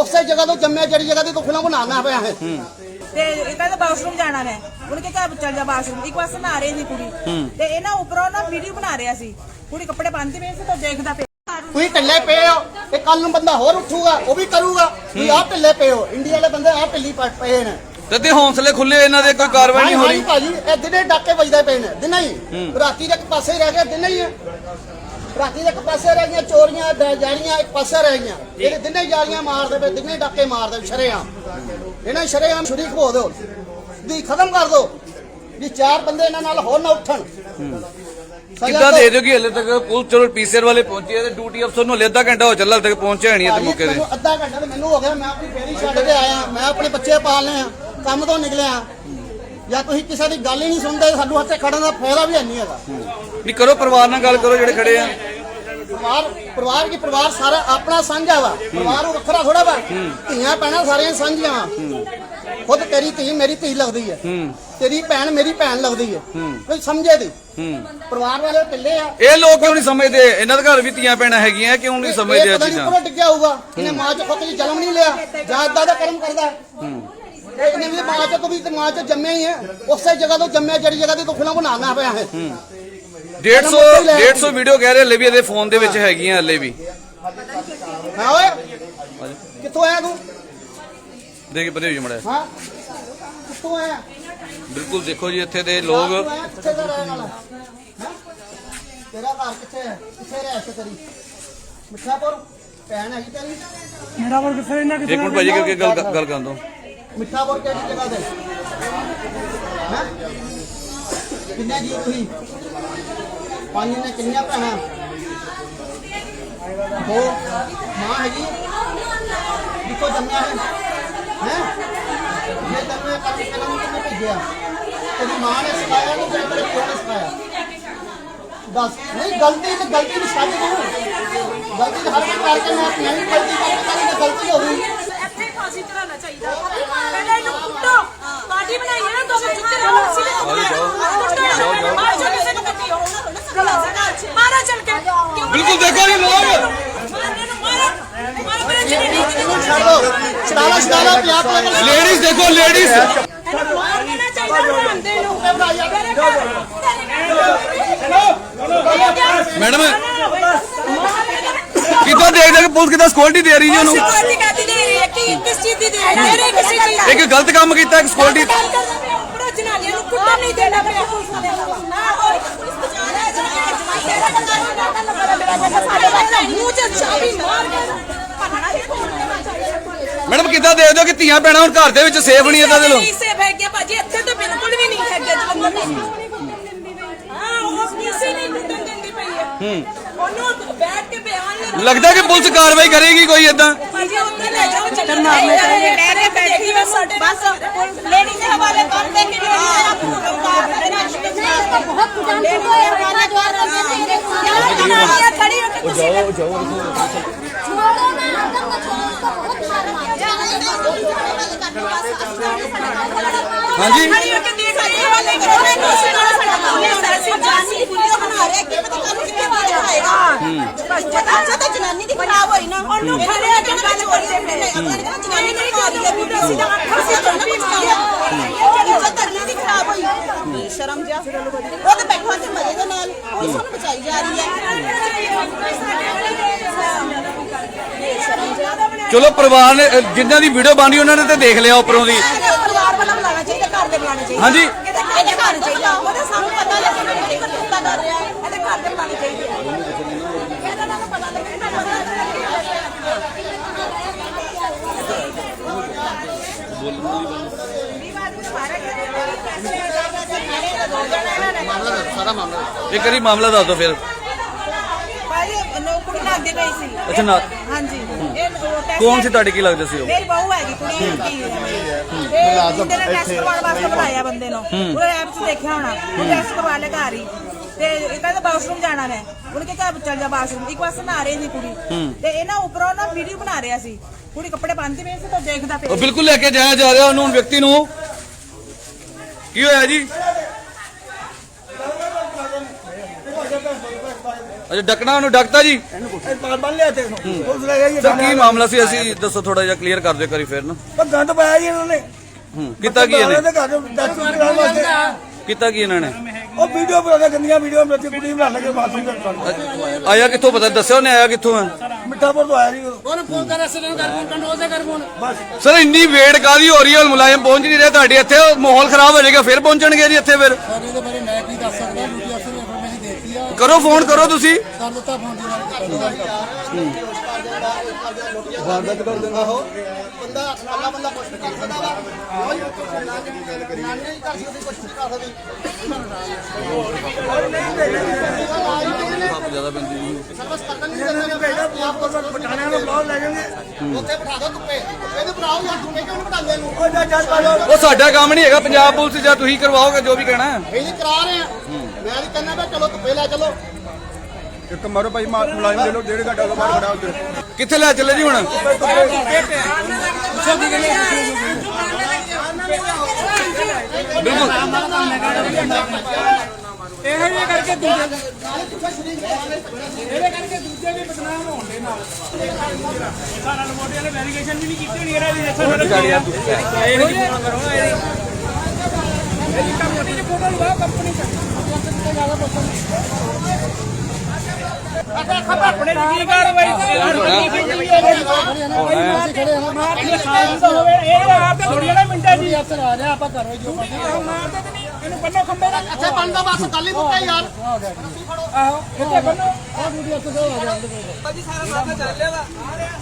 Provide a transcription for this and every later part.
ਉਸੇ ਜਗ੍ਹਾ ਤੋਂ ਜੰਮਿਆ ਜਿਹੜੀ ਜਗ੍ਹਾ ਤੇ ਤੂੰ ਫਿਲਮ ਬਣਾਉਣਾ ਪਿਆ ਹੈ। ਤੇ ਇਹ ਕਹਿੰਦਾ ਬਾਥਰੂਮ ਜਾਣਾ ਮੈਂ। ਉਹਨੇ ਕਿਹਾ ਚੱਲ ਚੱਲ ਜਾ ਬਾਥਰੂਮ ਇੱਕ ਪਾਸੇ ਨਹਾ ਰਹੀ ਸੀ ਕੁੜੀ। ਤੇ ਇਹ ਨਾ ਉੱਪਰੋਂ ਨਾ ਵੀਡੀਓ ਬਣਾ ਰਿਹਾ ਸੀ। ਕੁੜੀ ਕੱਪੜੇ ਪਾਉਂਦੀ ਪਈ ਸੀ ਤਾਂ ਦੇਖਦਾ ਪਿਆ। ਤੁਸੀਂ ਢਿੱਲੇ ਪਏ ਹੋ ਤੇ ਕੱਲ ਨੂੰ ਬੰਦਾ ਹੋਰ ਉੱਠੂਗਾ ਉਹ ਵੀ ਕਰੂਗਾ। ਤੁਸੀਂ ਆਪ ਢਿੱਲੇ ਪਏ ਹੋ। ਇੰਡੀਆ ਵਾਲੇ ਬੰਦੇ ਆਪ ਢਿੱਲੀ ਪ- ਪਏ ਨੇ। ਤੇ ਤੇ ਹੌਸਲੇ ਖੁੱਲੇ ਇਹਨਾਂ ਦੇ ਕੋਈ ਕਾਰਵਾਈ ਨਹੀਂ ਹੋ ਰਹੀ? ਭਾਜੀ ਇਹ ਦਿਨੇ ਡਾਕੇ ਵੱਜਦੇ ਪਏ ਨੇ ਦਿਨੇ ਹੀ। ਰਾਤੀ ਦੇ ਇੱਕ ਪਾਸੇ ਰਹਿ ਗਿਆ ਦਿਨੇ ਹੀ ਹੈ ਰਾਤੀ ਦੇ ਇੱਕ ਪਾਸੇ ਰਹਿ ਗਈਆਂ ਚੋਰੀਆਂ ਜਾਲੀਆਂ ਇੱਕ ਪਾਸੇ ਰਹਿ ਗਈਆਂ। ਇਹ ਦਿਨੇ ਹੀ ਜਾਲੀਆਂ ਮਾਰਦੇ ਪਏ ਦਿਨੇ ਹੀ ਡਾਕੇ ਮਾਰਦੇ ਸ਼ਰੇਆਮ। ਇਹਨਾਂ ਸ਼ਰੇਆਮ ਛੁਰੀ ਖੋ ਦਿਓ। ਦੀ ਖਤਮ ਕਰ ਦਿਓ। ਵੀ ਚਾਰ ਬੰਦੇ ਇਹਨਾਂ ਨਾਲ ਹੋਰ ਨਾ ਉੱਠਣ। ਕਿੱਦਾਂ। ਦੇ ਦਿਓ ਕਿ ਹਲੇ ਤੱਕ ਪੁਲਿਸ ਚਲੋ ਪੀਸੀਆਰ ਵਾਲੇ ਪਹੁੰਚੇ ਆ ਤੇ ਡਿਊਟੀ ਅਫਸਰ ਨੂੰ ਹਲੇ ਅੱਧਾ ਘੰਟਾ ਹੋ ਚੱਲਾ ਹਲੇ ਤੱਕ ਪਹੁੰਚਿਆ ਨਹੀਂ ਭਾਜੀ, ਮੌਕੇ ਤੇ। ਮੈਨੂੰ ਅੱਧਾ ਘੰਟਾ ਤਾਂ ਮੈਨੂੰ ਹੋ ਗਿਆ ਮੈਂ ਆਪਣੀ ਫੇਰੀ ਛੱਡ ਕੇ ਆਇਆ ਮੈਂ ਆਪਣੇ ਬੱਚੇ ਪਾਲਨੇ ਆ ਕੰਮ ਤੋਂ ਨਿਕਲਿਆ। ਜਾਂ ਤੁਸੀਂ ਕਿਸੇ ਦੀ ਗੱਲ ਹੀ ਨਹੀਂ ਸੁਣਦੇ ਸਾਨੂੰ ਹੱਥੇ ਖੜਨ ਦਾ ਫਾਇਦਾ ਵੀ ਨਹੀਂ ਹੈਗਾ। ਨਹੀਂ ਕਰੋ ਪਰਿਵਾਰ ਨਾਲ ਗੱਲ ਕਰੋ ਜਿਹੜੇ ਖੜੇ ਆ। ਪਰਿਵਾਰ ਪਰਿਵਾਰ ਕੀ ਪਰਿਵਾਰ ਸਾਰਾ ਆਪਣਾ ਸਾਂਝਾ ਵਾ। ਪਰਿਵਾਰ ਉਹ ਵੱਖਰਾ ਥੋੜਾ ਵਾ। ਧੀਆਂ ਭੈਣਾਂ ਸਾਰੀਆਂ ਸਾਂਝੀਆਂ ਵਾ। ਖੁਦ ਤੇਰੀ ਧੀ ਮੇਰੀ ਧੀ ਲੱਗਦੀ ਹੈ। ਤੇਰੀ ਭੈਣ ਮੇਰੀ ਭੈਣ ਲੱਗਦੀ ਹੈ। ਕੋਈ ਸਮਝੇ ਦੀ ਪਰਿਵਾਰ ਵਾਲੇ ਢਿੱਲੇ ਆ। ਇਹ ਲੋਕ ਕਿਉਂ ਨਹੀਂ ਸਮਝਦੇ? ਇਹਨਾਂ ਦੇ ਘਰ ਵੀ ਧੀਆਂ ਭੈਣਾਂ ਹੈਗੀਆਂ ਕਿਉਂ ਨਹੀਂ ਸਮਝਦੇ ਇਹ ਪਤਾ ਨਹੀਂ ਡਿੱਗਿਆ ਹੋਊਗਾ। ਇਹਨੇ ਮਾਂ ਚ ਖੁਦ ਜਨਮ ਨਹੀਂ ਲਿਆ। ਜਾਂ ਏਦਾਂ ਦਾ ਕਰਮ ਕਰਦਾ। ਇਹਨੇ ਵੀ ਮਾਂ ਚ ਤੋਂ ਵੀ ਮਾਂ ਚ ਜੰਮਿਆ ਹੀ ਹੈ ਉਸੇ ਜਗ੍ਹਾ ਤੋਂ ਜੰਮਿਆ ਜਿਹੜੀ ਜਗ੍ਹਾ ਤੇ ਤੂੰ ਫਿਲਮ ਬਣਾਉਣਾ ਪਿਆ ਹੈ। 150 150 ਵੀਡੀਓ ਕਹਿ ਰਹੇ ਹਲੇ ਵੀ ਇਹਦੇ ਫੋਨ ਦੇ ਵਿੱਚ ਹੈਗੀਆਂ ਹਲੇ ਵੀ। ਹਾਂ ਓਏ ਕਿੱਥੋਂ ਆਇਆ ਤੂੰ? ਦੇਖ ਕੇ ਪਰੇ ਹੋ ਮੜਾ ਹਾਂ ਕਿੱਥੋਂ ਆਇਆ? ਬਿਲਕੁਲ ਦੇਖੋ ਜੀ ਇੱਥੇ ਦੇ ਲੋਕ ਕਿੱਥੇ ਦਾ ਰਹਿਣ ਵਾਲਾ? ਹੈਂ? ਤੇਰਾ ਘਰ ਕਿੱਥੇ ਹੈ? ਕਿੱਥੇ ਰਹਿ ਸੇ ਤੇਰੀ? ਮਿੱਠਾਪੁਰ? ਭੈਣ ਹੈਗੀ ਤੇਰੀ? ਮੇਰਾ ਵਰ ਕਿੱਥੇ ਇਹਨਾਂ ਇੱਕ ਮਿੰਟ ਭਾਜੀ ਕਰਕੇ ਗੱਲ ਗੱਲ ਕਰਨ ਦੋ ਮਿੱਠਾਪੁਰ ਕਿਹੜੀ ਜਗ੍ਹਾ ਤੇ? ਹੈਂ? ਕਿੰਨੇ ਜੀ ਤੁਸੀਂ? ਪੰਜ ਨੇ ਕਿੰਨੀਆਂ ਭੈਣਾਂ ਦੋ ਮਾਂ ਹੈਗੀ ਕਿੱਥੋਂ ਜੰਮਿਆ ਹੈ ਹੈ ਇਹ ਜੰਮਿਆ ਕਰਕੇ ਪਹਿਲਾਂ ਨੂੰ ਕਿਹਨੇ ਭੇਜਿਆ ਤੇਰੀ ਮਾਂ ਨੇ ਸਿਖਾਇਆ ਨਹੀਂ ਜਾਂ ਤੇਰੇ ਪਿਓ ਨੇ ਸਿਖਾਇਆ ਦੱਸ ਨਹੀਂ ਗਲਤੀ ਤੇ ਗਲਤੀ ਨੂੰ ਛੱਡ ਦੂੰ ਗਲਤੀ ਤਾਂ ਹਰ ਕੋਈ ਕਰਕੇ ਮੈਂ ਮੈਂ ਵੀ ਗਲਤੀ ਕਰਕੇ ਤਾਂ ਗਲਤੀ ਹੋ ਗਈ ਇੱਥੇ ਫਾਂਸੀ ਚੜਾਉਣਾ ਚਾਹੀਦਾ ਪਹਿਲਾਂ ਇਹਨੂੰ ਕੁੱਟੋ ਪਾਰਟੀ ਬਣਾਈ ਹੈ ਨਾ ਦੋ ਮਿੰਟ ਤੇ ਫਾਂਸੀ ਤੇ ਕੁੱਟੋ ਮਾਰ ਜੋ ਕਿਸੇ ਨੂੰ ਕੁੱਟੀ ਹੋ ਮਾਰਾ ਚੱਲ ਕੇ ਕਿਉਂ ਬਿਲਕੁਲ ਦੇਖੋ ਜੀ ਲੋਕ ਮਾਰਨੇ ਨੂੰ ਮਾਰੋ ਮਾਰੋ ਮੇਰੇ ਜਿਹੜੇ ਨਹੀਂ ਛੱਡ ਦੋ ਛਡਾਲਾ ਛਡਾਲਾ ਪਿਆ ਪਿਆ ਲੇਡੀਜ਼ ਦੇਖੋ ਲੇਡੀਜ਼ ਦੇਣਾ ਮੈਡਮ ਕਿੱਦਾਂ ਦੇਖਦੇ ਕਿ ਪੁਲਿਸ ਕਿੱਦਾਂ ਸਕਿਉਰਟੀ ਦੇ ਰਹੀ ਜੀ ਉਹਨੂੰ ਸਿਕਿਉਰਿਟੀ ਕਾਦੀ ਦੇ ਰਹੀ ਹੈ ਕਿ ਕਿਸ ਚੀਜ਼ ਦੀ ਦੇ ਰਹੀ ਹੈ ਮੇਰੇ ਕਿਸੇ ਚੀਜ਼ ਦੀ ਇੱਕ ਗਲਤ ਕੰਮ ਕੀਤਾ ਇੱਕ ਸਕਿਉਰਟੀ ਉੱਪਰੋਂ ਜਨਾਨੀਆਂ ਨੂੰ ਕੁੱਟਣ ਨਹੀਂ ਦੇਣਾ ਪਿਆ ਪੁਲਿਸ ਨੂੰ ਨਾ ਹੋਰ ਪੁਲਿਸ ਬਚਾ ਰਿਹਾ ਹੈ ਜਨਾਨੀਆਂ ਜਮਾਈ ਦਾ ਬੱਚੇ ਮੂੰਹ ਚ ਚਾਬੀ ਮਾਰ ਕੇ ਭੰਨਣਾ ਹੀ ਮੈਡਮ ਕਿੱਦਾਂ ਦੇਖਦੇ ਹੋ ਕਿ ਧੀਆਂ ਭੈਣਾਂ ਹੁਣ ਘਰ ਦੇ ਵਿੱਚ ਸੇਫ ਨਹੀਂ ਇਹਨਾਂ ਦੇ ਲੋਕ ਨਹੀਂ ਸੇਫ ਹੈਗੀਆਂ ਭਾਜੀ ਇੱਥੇ ਤਾਂ ਬਿਲਕੁਲ ਵੀ ਨਹੀਂ ਹੈਗੇ ਜਲੰਧਰ ਵਿੱਚ ਹਾਂ ਉਹ ਕਿਸੇ ਨਹੀਂ ਟੁੱਟਣ ਦਿੰਦੀ ਪਈ ਹੈ ਹੂੰ ਉਹਨੂੰ ਬੈਠ ਕੇ ਬਿਆਨ ਲੈ ਲੱਗਦਾ ਕਿ ਪੁਲਿਸ ਕਾਰਵਾਈ ਕਰੇਗੀ ਕੋਈ ਇਦਾਂ ਭਾਜੀ ਉੱਥੇ ਲੈ ਜਾਓ ਚੱਕਰ ਮਾਰਨੇ ਚਾਹੀਦੇ ਮੈਂ ਤੇ ਬੈਠੀ ਬਸ ਸਾਡੇ ਬਸ ਲੇਡੀ ਦੇ ਹਵਾਲੇ ਕਰ ਦੇ ਕਿ ਬਹੁਤ ਕੁਝ ਹੋਇਆ ਰਾਣਾ ਜਵਾਰ ਰੰਗ ਦੇ ਖੜੀ ਹੋ ਕੇ ਤੁਸੀਂ ਛੋੜੋ ਹਾਂਜੀ। ਦੀ ਖਰਾਬ ਹੋਈ ਸ਼ਰਮ ਜਿਆ ਉਹ ਤੇ ਬੈਠੋ ਤੇ ਮਜ਼ੇ ਦੇ ਨਾਲ। ਉਹ ਸਾਨੂੰ ਬਚਾਈ ਜਾ ਰਹੀ ਹੈ। ਚਲੋ ਪਰਿਵਾਰ ਨੇ ਅ, ਜਿਨ੍ਹਾਂ ਦੀ ਵੀਡੀਓ ਬਣੀ ਉਹਨਾਂ ਨੇ ਤੇ ਦੇਖ ਲਿਆ ਉੱਪਰੋਂ ਦੀ। ਪਰਿਵਾਰ ਵਾਲਾ ਬੁਲਾਉਣਾ ਚਾਹੀਦਾ ਘਰ ਦੇ ਬੁਲਾਉਣੇ ਚਾਹੀਦੇ। ਹਾਂਜੀ। ਇਹਦੇ ਘਰ ਚਾਹੀਦਾ ਉਹਦੇ ਸਾਨੂੰ ਪਤਾ ਲੱਗੇ ਕਿ ਕੀ ਕਰਤੂਤਾ ਕਰ ਰਿਹਾ। ਹੈ ਇਹਦੇ ਘਰ ਦੇ ਬੁਲਾਉਣੇ ਚਾਹੀਦੇ ਆ। ਇਹਦਾ ਨਾਲ ਪਤਾ ਲੱਗੇ ਇੱਕ ਵਾਰੀ ਮਾਮਲਾ ਦੱਸ ਦਿਓ ਫਿਰ। ਭਾਜੀ ਨੋ ਕੁੜੀ ਲੱਗਦੀ ਪਈ ਸੀ। ਅੱਛਾ ਨਾ ਹਾਂਜੀ। ਇਹ ਉਹ ਟੈਸਟ ਕੌਣ ਸੀ ਤੁਹਾਡੀ ਕੀ ਲੱਗਦਾ ਸੀ ਉਹ? ਮੇਰੀ ਬਹੂ ਹੈਗੀ ਕੁੜੀ ਹੈਗੀ। ਤੇ ਬੰਦੇ ਨੇ ਟੈਸਟ ਕਰਵਾਉਣ ਵਾਸਤੇ ਬੁਲਾਇਆ ਬੰਦੇ ਨੂੰ। ਉਹ ਐਪ 'ਚ ਦੇਖਿਆ ਹੋਣਾ ਉਹ ਟੈਸਟ ਕਰਵਾ ਲਿਆ ਘਰ ਹੀ। ਤੇ ਇਹ ਕਹਿੰਦਾ ਬਾਥਰੂਮ ਜਾਣਾ ਮੈਂ। ਉਹਨੇ ਕਿਹਾ ਚੱਲ ਜਾ ਬਾਥਰੂਮ ਇੱਕ ਪਾਸੇ ਨਹਾ ਰਹੀ ਸੀ ਕੁੜੀ। ਤੇ ਇਹ ਨਾ ਉੱਪਰੋਂ ਨਾ ਵੀਡੀਓ ਬਣਾ ਰਿਹਾ ਸੀ। ਕੁੜੀ ਕੱਪੜੇ ਪਾਉਂਦੀ ਪਈ ਸੀ ਤਾਂ ਦੇਖਦਾ ਪਿਆ ਉਹ ਬਿਲਕੁਲ ਲੈ ਕੇ ਜਾਇਆ ਜਾ ਰਿਹਾ ਉਹਨੂੰ ਵਿਅਕਤੀ ਨੂੰ। ਕੀ ਹੋਇਆ ਜੀ? ਅੱਛਾ ਡਕਣਾ ਉਹਨੂੰ ਡਕਤਾ ਜੀ। ਬੰਨ ਲਿਆ ਤੇ ਪੁਲਿਸ ਲੈ ਗਈ ਸਰ ਕੀ ਮਾਮਲਾ ਸੀ? ਅਸੀਂ ਦੱਸੋ ਥੋੜਾ ਜਿਹਾ ਕਲੀਅਰ ਕਰ ਦਿਓ ਕਰੀ ਫਿਰ ਨਾ। ਪਰ ਗੰਦ ਪਾਇਆ ਜੀ ਇਹਨਾਂ ਨੇ। ਹੂੰ ਕੀਤਾ ਕੀ ਇਹਨੇ? ਦੇ ਘਰ ਡਾਕਟਰ ਕਰਾਉਣ ਵਾਸਤੇ। ਕੀਤਾ ਕੀ ਇਹਨਾਂ ਨੇ? ਉਹ ਵੀਡੀਓ ਬਣਾਉਂਦੇ ਗੰਦੀਆਂ ਵੀਡੀਓ ਮੇਰੇ ਤੇ ਕੁੜੀ ਬਣਾ ਲਗੇ ਬਾਥਰੂਮ ਦੇ ਵਿੱਚ। ਆਇਆ ਕਿੱਥੋਂ ਪਤਾ? ਦੱਸਿਓ ਉਹਨੇ ਆਇਆ ਕਿੱਥੋਂ ਹੈ ਮਿੱਠਾਪੁਰ ਤੋਂ ਆਇਆ ਜੀ ਉਹ। ਉਹਨੂੰ ਫੋਨ ਕਰ ਐਸੇ ਨੂੰ ਕਰ ਫੋਨ ਕੰਟਰੋਲ ਤੇ ਕਰ ਫੋਨ ਬਸ। ਸਰ ਇੰਨੀ ਵੇਟ ਕਾਦੀ ਹੋ ਰਹੀ ਹੈ ਮੁਲਾਜ਼ਮ ਪਹੁੰਚ ਨਹੀਂ ਰਹੇ ਤੁਹਾਡੇ ਇੱਥੇ। ਮਾਹੌਲ ਖਰਾਬ ਹੋ ਜਾਏਗਾ ਫਿਰ ਪਹੁੰਚਣਗੇ ਜੀ ਇੱਥੇ ਫਿਰ। ਸਰ ਇਹਦੇ ਬਾਰੇ ਮੈਂ ਕੀ ਦੱਸ ਸਕਦਾ ਡਿਊਟੀ ਅਫਸਰ ਨੇ ਇਨਫੋਰਮੇਸ਼ਨ ਦਿੱਤੀ ਆ ਕਰੋ ਫੋਨ ਕਰੋ ਤੁਸੀਂ। ਕਰ ਦਿੱਤਾ ਫੋਨ ਦੀ ਨਾਲ ਵਾਰਦਾਤ ਕਰ ਦਿੰਦਾ ਹੋ ਬੰਦਾ ਅੱਲਾ ਬੰਦਾ ਕੁਛ ਨਹੀਂ ਕਰ ਸਕਦਾ ਵਾ ਕੋਈ ਨਾਨੀ ਨਹੀਂ ਕਰ। ਸਕਦੀ ਕੁਛ ਨਹੀਂ ਕਰ ਸਕਦੀ ਜ਼ਿਆਦਾ ਪੈਂਦੀ ਜੀ ਸਰਵਿਸ ਕਰਨ ਨਹੀਂ ਦਿੰਦੇ ਭੇਜਾ ਪੰਜਾਬ ਕੋਲ ਬਟਾਣਿਆਂ ਨੂੰ ਬੁਲਾਓ ਲੈ ਜਾਣਗੇ। ਉੱਥੇ ਬਿਠਾ ਦੋ ਧੁੱਪੇ। ਧੁੱਪੇ ਤੇ ਬਣਾਓ ਯਾਰ ਧੁੱਪੇ ਕਿਉਂ ਨਹੀਂ ਬਿਠਾਉਂਦੇ ਇਹਨੂੰ? ਉਹ ਜਾ ਜਾ ਪਾ ਲਓ ਉਹ ਸਾਡਾ ਕੰਮ ਨਹੀਂ ਹੈਗਾ। ਪੰਜਾਬ ਪੁਲਿਸ ਜਾਂ ਤੁਸੀਂ ਕਰਵਾਓਗੇ ਜੋ ਵੀ ਕਹਿਣਾ ਹੈ। ਇਹ ਨਹੀਂ ਕਰਾ ਰਹੇ ਆ ਮੈਂ ਨਹੀਂ ਕਹਿੰਦਾ ਵੀ ਚਲੋ ਧੁੱਪੇ ਲੈ ਚਲੋ। ਇੱਕ ਮਾਰੋ ਭਾਈ ਮੁਲਾਜ਼ਮ ਦੇ ਲੋ ਡੇਢ ਘੰਟਾ ਤੋਂ ਬਾਅਦ ਖੜਾ ਉੱਧਰ। ਕਿੱਥੇ ਲੈ ਚੱਲੇ ਜੀ ਹੁਣ? ਬਿਲਕੁਲ। ਇਹੋ ਜਿਹੇ ਕਰਕੇ ਦੂਜੇ ਇਹਦੇ ਕਰਕੇ ਦੂਜੇ ਵੀ ਬਦਨਾਮ ਹੋਣ ਦੇ ਨਾਲ। ਸਾਰਾ ਰਿਪੋਰਟ ਨੇ ਵੈਰੀਫਿਕੇਸ਼ਨ ਵੀ ਨਹੀਂ ਕੀਤੀ ਹੋਣੀ ਇਹਦਾ ਵੀ ਦੇਖੋ ਸਾਡਾ ਇਹੋ ਜਿਹੇ ਕਰੋ ਇਹਦੀ ਕੰਪਨੀ ਦੀ ਫੋਟੋ ਲਵਾ ਕੰਪਨੀ ਚ। ਆਪਣੇ ਦੀ ਕੀ ਕਾਰਵਾਈ ਇਹ ਆਪ ਤੇ ਥੋੜੀ ਨਾ ਮਿੰਟਾਂ ਜੀ ਅਫਸਰ ਆ ਰਿਹਾ ਆਪਾਂ ਕਰੋ ਜੋ ਮਾਰਦੇ ਤੇ ਨਹੀਂ ਇਹਨੂੰ ਬੰਨੋ ਖੰਬੇ ਨਾਲ ਇੱਥੇ ਬਣਦਾ ਬਸ ਕੱਲ ਹੀ ਮੁੱਕਾ ਯਾਰ ਆਹੋ ਇੱਥੇ ਬੰਨੋ ਆ ਵੀਡੀਓ ਅਫਸਰ ਦਾ ਆ ਗਿਆ ਭਾਜੀ ਸਾਰਾ ਮਾਮਲਾ ਚੱਲ ਰਿਹਾ ਵਾ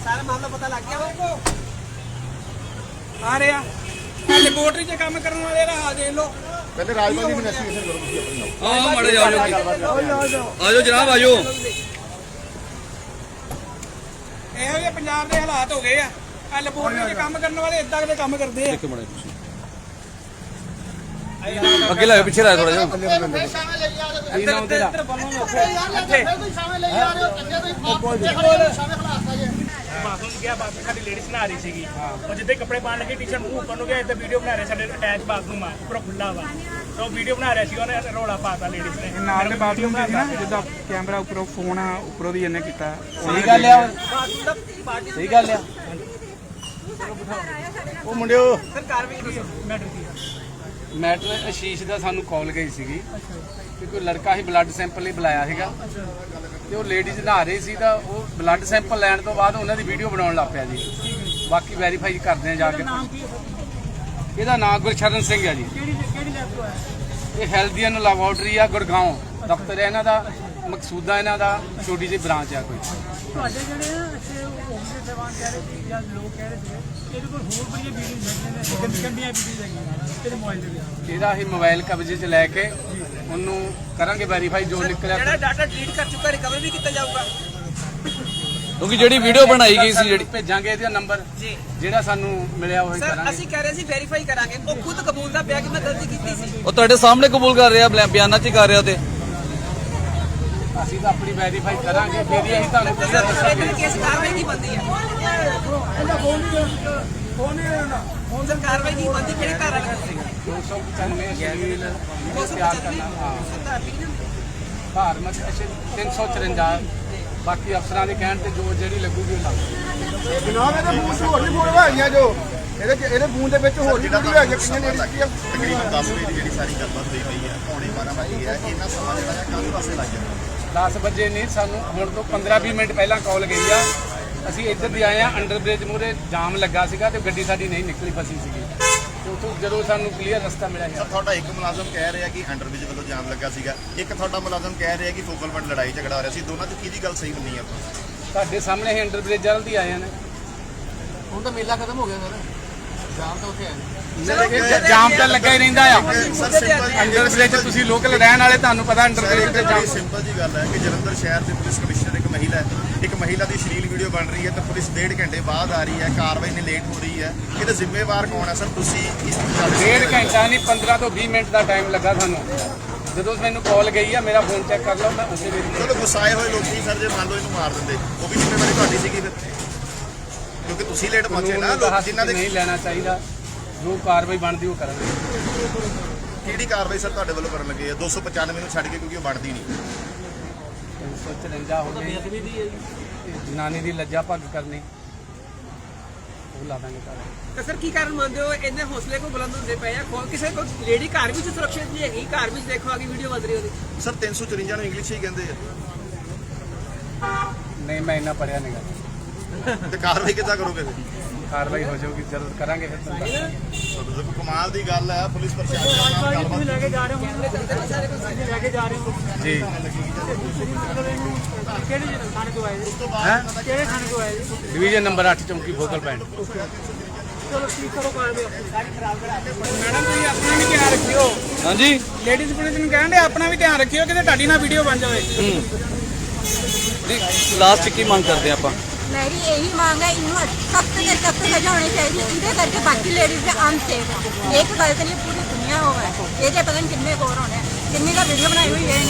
ਸਾਰਾ ਮਾਮਲਾ ਪਤਾ ਲੱਗ ਗਿਆ ਵਾ ਆ ਰਿਹਾ। ਇਹ ਲੈਬੋਰਟਰੀ 'ਚ ਕੰਮ ਕਰਨ ਵਾਲੇ ਦਾ ਹਾਲ ਦੇਖ ਲਓ ਪਹਿਲੇ ਰਾਜਪਾਲ ਦੀ ਇਨਵੈਸਟੀਗੇਸ਼ਨ ਕਰੋ ਤੁਸੀਂ ਆਪਣੀ ਆਓ ਮੜੇ ਜਾਓ ਜੀ ਆਜੋ ਜਨਾਬ ਆਜੋ ਇਹੋ ਜਿਹੇ ਪੰਜਾਬ ਦੇ ਹਾਲਾਤ ਹੋ ਗਏ ਆ ਆ ਲੈਬੋਰਟਰੀ 'ਚ ਕੰਮ ਕਰਨ ਵਾਲੇ ਇਦਾਂ ਦੇ ਕੰਮ ਕਰਦੇ ਆ ਅੱਗੇ ਲਾਓ ਪਿੱਛੇ ਲਾਓ ਥੋੜਾ ਜਿਹਾ ਰਹੇ ਇੱਧਰ ਇੱਧਰ ਬੰਨੋ ਯਾਰ ਇੱਥੇ ਤੁਸੀਂ ਸ਼ਾਮੇ ਲਈ ਆ ਰਹੇ ਹੋ ਅੱਗੇ ਤੁਸੀਂ ਆਪ ਪਿੱਛੇ ਖੜੇ ਹੋ ਸ਼ਾਮੇ ਖਲਾਸਤਾ ਜੇ ਬਾਥਰੂਮ ਗਿਆ ਬਾਥਰੂਮ ਸਾਡੀ ਲੇਡੀਜ਼ ਨਹਾ ਰਹੀ ਸੀਗੀ। ਉਹ ਜਿੱਦੇ ਕੱਪੜੇ ਪਾਣ ਲੱਗੇ ਟੀ-ਸ਼ਰਟ ਮੂੰਹ ਉੱਪਰ ਨੂੰ ਗਿਆ ਇੱਥੇ ਵੀਡੀਓ ਬਣਾ ਰਹੇ ਸਾਡੇ ਅਟੈਚ ਬਾਥਰੂਮ ਆ ਉੱਪਰੋਂ ਖੁੱਲਾ ਵਾ। ਤਾਂ ਉਹ ਵੀਡੀਓ ਬਣਾ ਰਿਹਾ ਸੀ ਉਹਨੇ ਰੋਲਾ ਪਾਤਾ ਲੇਡੀਜ਼ ਨੇ। ਨਾਲ ਦੇ ਬਾਥਰੂਮ ਦੇ ਨਾ ਜਿੱਦਾਂ ਕੈਮਰਾ ਉੱਪਰੋਂ ਫੋਨ ਆ ਉੱਪਰੋਂ ਦੀ ਇਹਨੇ ਕੀਤਾ। ਸਹੀ ਗੱਲ ਆ। ਸਹੀ ਗੱਲ ਆ। ਉਹ ਮੁੰਡਿਓ। ਸਰ ਕਾਰਵਾਈ ਕੀ ਮੈਟਰ ਕੀ ਮੈਟਰ ਆਸ਼ੀਸ਼ ਦਾ ਸਾਨੂੰ ਕਾਲ ਗਈ ਸੀਗੀ। ਕਿ ਕੋਈ ਲੜਕਾ ਹੀ ਬਲੱਡ ਸੈਂਪਲ ਲਈ ਬੁਲਾਇਆ ਸੀਗਾ। ਤੇ ਉਹ ਲੇਡੀਜ਼ ਨਹਾ ਰਹੀ ਸੀ ਤਾਂ ਉਹ ਬਲੱਡ ਸੈਂਪਲ ਲੈਣ ਤੋਂ ਬਾਅਦ ਉਹਨਾਂ ਦੀ ਵੀਡੀਓ ਬਣਾਉਣ ਲੱਗ ਪਿਆ ਜੀ। ਬਾਕੀ ਵੈਰੀਫਾਈ ਕਰਦੇ ਆ ਜਾ ਕੇ। ਇਹਦਾ ਨਾਮ ਗੁਰਸ਼ਰਨ ਸਿੰਘ ਹੈ ਜੀ। ਕਿਹੜੀ ਕਿਹੜੀ ਲੈਬ ਤੋਂ ਆਇਆ? ਇਹ ਹੈਲਥੀਅਨ ਲੈਬੋਰਟਰੀ ਆ ਗੁਰਗਾਉਂ ਦਫ਼ਤਰ ਹੈ ਇਹਨਾਂ ਦਾ ਮਕਸੂਦਾ ਇਹਨਾਂ ਦਾ ਛੋਟੀ ਜਿਹੀ ਬ੍ਰਾਂਚ ਆ ਕੋਈ। ਤੁਹਾਡੇ ਜਿਹੜੇ ਇੱਥੇ ਹੋਮਲੇ ਸੇਵਾਨ ਕਹਿ ਰਹੇ ਸੀ ਜਾਂ ਲੋਕ ਕਹਿ ਰਹੇ ਸੀ ਇਹਦੇ ਕੋਲ ਹੋਰ ਬੜੀਆਂ ਵੀਡੀਓ ਹੈਗੀਆਂ ਨੇ ਗੰਦੀਆਂ ਵੀਡੀਓ ਹੈਗੀਆਂ ਇਹਦੇ ਮੋਬਾਈਲ ਦੇ ਵਿੱਚ? ਇਹਦਾ ਹੀ ਮੋਬਾਈਲ ਕਬਜ਼ੇ 'ਚ ਲੈ ਕੇ ਉਹਨੂੰ ਕਰਾਂਗੇ ਵੈਰੀਫਾਈ ਜੋ ਨਿਕਲਿਆ ਜਿਹੜਾ ਡਾਟਾ ਡਿਲੀਟ ਕਰ ਚੁੱਕਾ ਰਿਕਵਰ ਵੀ ਕੀਤਾ ਜਾਊਗਾ। ਕਿਉਂਕਿ ਜਿਹੜੀ ਵੀਡੀਓ ਬਣਾਈ ਗਈ ਸੀ ਜਿਹੜੀ ਭੇਜਾਂਗੇ ਇਹਦਾ ਨੰਬਰ ਜੀ। ਜਿਹੜਾ ਸਾਨੂੰ ਮਿਲਿਆ ਉਹ ਹੀ ਸਰ ਕਰਾਂਗੇ। ਅਸੀਂ ਕਹਿ ਰਹੇ ਸੀ ਵੈਰੀਫਾਈ ਕਰਾਂਗੇ। ਉਹ ਖੁਦ ਕਬੂਲਦਾ ਪਿਆ ਕਿ ਮੈਂ ਗਲਤੀ ਕੀਤੀ ਸੀ। ਉਹ ਤੁਹਾਡੇ ਸਾਹਮਣੇ ਕਬੂਲ ਕਰ ਰਿਹਾ ਬਿਆਨ- 'ਚ ਹੀ ਕਰ ਰਿਹਾ ਤੇ। ਅਸੀਂ ਤਾਂ ਆਪਣੀ ਵੈਰੀਫਾਈ ਕਰਾਂਗੇ ਫਿਰ ਹੀ ਅਸੀਂ ਤੁਹਾਨੂੰ ਸਰ ਦੱਸਾਂਗੇ ਇਹਦੇ ਕੇਸ ਕਾਰਵਾਈ ਕੀ ਬੰਦੀ ਹੈ ਸਰ ਕਾਰਵਾਈ ਕੀ ਬੰਦੀ ਕਿਹੜੀ ਧਾਰਾ ਲੱਗਦੀ 295 ਸ਼ਰੀਲ ਤਿਆਰ ਕਰਨਾ ਹਾਂ। ਧਾਰਮਿਕ ਅਸ਼ੇ 354 ਬਾਕੀ ਅਫਸਰਾਂ ਦੇ ਕਹਿਣ ਤੇ ਜੋ ਜਿਹੜੀ ਲੱਗੂਗੀ ਉਹ ਲੱਗ ਜਨਾਬ ਇਹਦੇ ਫੋਨ 'ਚ ਹੋਰ ਵੀ ਫੋਟੋ ਹੈਗੀਆਂ ਜੋ। ਇਹਦੇ ਇਹਦੇ ਫੋਨ ਦੇ ਵਿੱਚ ਹੋਰ ਵੀ ਵੀਡੀਓ ਹੈਗੀਆਂ ਕਿੰਨੀਆਂ ਲੇਡੀਜ਼ ਦੀਆਂ ਤਕਰੀਬਨ 10 ਵਜੇ ਦੀ ਜਿਹੜੀ ਸਾਰੀ ਗੱਲਬਾਤ ਹੋਈ ਪਈ ਹੈ ਪੌਣੇ 12 ਵਜੇ ਹੈ ਇੰਨਾ ਸਮਾਂ ਜਿਹੜਾ ਕਾਫੀ ਪਾਸੇ ਲੱਗ ਜਾਂਦਾ 10 ਵਜੇ ਨਹੀਂ ਸਾਨੂੰ ਹੁਣ ਤੋਂ 15-20 ਮਿੰਟ ਪਹਿਲਾਂ ਕਾਲ ਗਈ ਆ। ਅਸੀਂ ਇੱਧਰ ਦੀ ਆਏ ਆ ਅੰਡਰ ਬ੍ਰਿਜ ਮੂਹਰੇ ਜਾਮ ਲੱਗਾ ਸੀਗਾ ਤੇ ਗੱਡੀ ਸਾਡੀ ਨਹੀਂ ਨਿਕਲੀ ਫਸੀ ਸੀਗੀ। ਤੇ ਉੱਥੋਂ ਜਦੋਂ ਸਾਨੂੰ ਕਲੀਅਰ ਰਸਤਾ ਮਿਲਿਆ ਸਰ ਗਿਆ ਤੁਹਾਡਾ ਇੱਕ ਮੁਲਾਜ਼ਮ ਕਹਿ ਰਿਹਾ ਕਿ ਅੰਡਰਬ੍ਰਿਜ ਵੱਲੋਂ ਜਾਮ ਲੱਗਾ ਸੀਗਾ। ਇੱਕ ਤੁਹਾਡਾ ਮੁਲਾਜ਼ਮ ਕਹਿ ਰਿਹਾ ਕਿ ਫੋਕਲ ਪੁਆਇੰਟ ਲੜਾਈ ਝਗੜਾ ਹੋ ਰਿਹਾ ਸੀ। ਦੋਨਾਂ 'ਚ ਕਿਹਦੀ ਗੱਲ ਸਹੀ ਮੰਨੀ ਆਪਾਂ ਤੁਹਾਡੇ ਸਾਹਮਣੇ ਹੀ ਅੰਡਰ ਬ੍ਰਿਜ ਜਲਦੀ ਆਏ ਨੇ। ਹੁਣ ਤਾਂ ਮੇਲਾ ਖਤਮ ਹੋ ਗਿਆ ਸਰ। ਜਾਮ ਤਾਂ ਲੱਗਾ ਹੀ ਰਹਿੰਦਾ ਆ। ਅੰਡਰ ਬ੍ਰਿਜ ਤੁਸੀਂ ਲੋਕਲ ਰਹਿਣ ਵਾਲੇ ਤੁਹਾਨੂੰ ਪਤਾ ਅੰਡਰ ਤੇ ਬੜੀ ਜਾਮ ਸਿੰਪਲ ਜੀ ਗੱਲ ਹੈ ਕਿ ਜਲੰਧਰ ਸ਼ਹਿਰ ਦੇ ਪੁਲਿਸ ਕਮਿਸ਼ਨਰ ਇੱਕ ਮਹਿਲਾ ਹੈ। ਇੱਕ ਮਹਿਲਾ ਦੀ ਸ਼ਲੀਲ ਵੀਡੀਓ ਬਣ ਰਹੀ ਹੈ ਤਾਂ ਪੁਲਿਸ ਡੇਢ ਘੰਟੇ ਬਾਅਦ ਆ ਰਹੀ ਹੈ। ਕਾਰਵਾਈ ਨੇ ਲੇਟ ਹੋ ਰਹੀ ਹੈ ਇਹਦਾ ਜ਼ਿੰਮੇਵਾਰ ਕੌਣ ਹੈ? ਸਰ ਤੁਸੀਂ ਇਸ ਡੇਢ ਘੰਟਾ ਨਹੀਂ 15 ਤੋਂ 20 ਮਿੰਟ ਦਾ ਟਾਈਮ ਲੱਗਾ ਸਾਨੂੰ। ਜਦੋਂ ਮੈਨੂੰ ਕਾਲ ਗਈ ਆ ਮੇਰਾ ਫੋਨ ਚੈੱਕ ਕਰ ਲਓ ਮੈਂ ਉਸੇ ਵੇਲੇ ਚਲੋ ਗੁੱਸਾਏ ਹੋਏ ਲੋਕੀ ਸਰ ਜੇ ਮੰਨ ਲਓ ਇਹਨੂੰ ਮਾਰ ਦਿੰਦੇ ਉਹ ਵੀ ਜ਼ਿੰਮੇਵਾਰੀ ਤੁਹਾਡੀ ਸੀਗੀ ਫਿਰ। ਕਿਉਂਕਿ ਤੁਸੀਂ ਲੇਟ ਪਹੁੰਚੇ ਨਾ ਲੋਕ ਜਿਨ੍ਹਾਂ ਦੇ ਨਹੀਂ ਲੈਣਾ ਚਾਹੀਦਾ ਜੋ ਕਾਰਵਾਈ ਬਣਦੀ ਉਹ ਕਰਾਂਗੇ ਕਿਹੜੀ ਕਾਰਵਾਈ ਸਰ ਤੁਹਾਡੇ ਵੱਲੋਂ ਕਰਨ ਲੱਗੇ ਆ? 295 ਨੂੰ ਛੱਡ ਕੇ ਕਿਉਂਕਿ ਉਹ ਬਣਦੀ ਨਹੀਂ। 354 ਹੋ ਗਈ। ਤੇ ਜਨਾਨੀ ਦੀ ਲੱਜਾ ਭੱਗ ਕਰਨੀ। ਉਹ ਲਾ ਦਾਂਗੇ ਘਰ। ਤਾਂ ਸਰ ਕੀ ਕਾਰਨ ਮੰਨਦੇ ਹੋ? ਇੰਨੇ ਹੌਸਲੇ ਕੋ ਬੁਲੰਦ ਹੁੰਦੇ ਪਏ ਆ ਖੋ- ਕਿਸੇ ਕੋ? ਲੇਡੀ ਘਰ ਵਿੱਚ ਸੁਰੱਖਿਅਤ ਨਹੀਂ ਹੈਗੀ ਘਰ ਵਿੱਚ ਦੇਖੋ ਆਗੀ ਵੀਡੀਓ ਵੱਜ ਰਹੀ ਉਹਦੀ। ਸਰ 354 ਨੂੰ ਇੰਗਲਿਸ਼ ਹੀ ਕਹਿੰਦੇ ਆ। ਨਹੀਂ ਮੈਂ ਇੰਨਾ ਪੜਿਆ ਨਹੀਂਗਾ ਤੇ ਕਾਰਵਾਈ ਕਿੱਦਾਂ ਕਰੋਗੇ ਫਿਰ? ਕਾਰਵਾਈ ਹੋ ਜਾਊਗੀ ਜਰੂਰ ਕਰਾਂਗੇ ਫਿਰ ਤੁਹਾਨੂੰ ਦੇਖੋ ਕਮਾਲ ਦੀ ਗੱਲ ਹੈ ਪੁਲਿਸ ਪ੍ਰਸ਼ਾਸਨ ਨਾਲ ਗੱਲਬਾਤ ਲੈ ਕੇ ਜਾ ਰਹੇ ਹੋ? ਲੈ ਕੇ ਜਾ ਰਹੇ ਹੋ? ਜੀ। ਕਿਹੜੇ ਥਾਣੇ ਤੋਂ ਆਏ ਜੀ? ਹੈ? ਕਿਹੜੇ ਥਾਣੇ ਤੋਂ ਆਏ ਜੀ? ਡਿਵੀਜ਼ਨ ਨੰਬਰ 8 ਚੌਂਕੀ ਫੋਕਲ ਪੁਆਇੰਟ ਚਲੋ ਠੀਕ ਕਰੋ ਕਾਰਵਾਈ ਆਪਣੀ। ਸਾਰੀ ਖਰਾਬ ਕਰਾ ਮੈਡਮ ਤੁਸੀਂ ਆਪਣਾ ਵੀ ਧਿਆਨ ਰੱਖਿਓ। ਹਾਂਜੀ। ਲੇਡੀਜ਼ ਪੁਲਿਸ ਨੂੰ ਕਹਿੰਦੇ ਆਪਣਾ ਵੀ ਧਿਆਨ ਰੱਖਿਓ ਕਿਤੇ ਤੁਹਾਡੀ ਨਾਲ ਵੀਡੀਓ ਬਣ ਜਾਵੇ। ਲਾਸਟ ਕੀ ਮੰਗ ਕਰਦੇ ਆਪਾਂ? ਮੇਰੀ ਇਹੀ ਮੰਗ ਹੈ, ਇਹਨੂੰ ਸਖਤ ਤੇ ਸਖਤ ਸਜ਼ਾ ਹੋਣੀ ਚਾਹੀਦੀ ਇਹਦੇ ਕਰਕੇ ਬਾਕੀ ਲੇਡੀਜ਼ ਦੇ ਆਮ ਆ। ਇੱਕ ਗੱਲ ਨਹੀਂ, ਪੂਰੀ ਦੁਨੀਆ ਹੋਵੇ। ਇਹਦੇ ਪਤਾ ਨਹੀਂ ਕਿੰਨੇ ਕੋਰ ਹੋਣੇ ਕਿੰਨੀ ਦਾ ਵੀਡੀਓ ਬਣਾਈ ਹੋਈ ਹੈ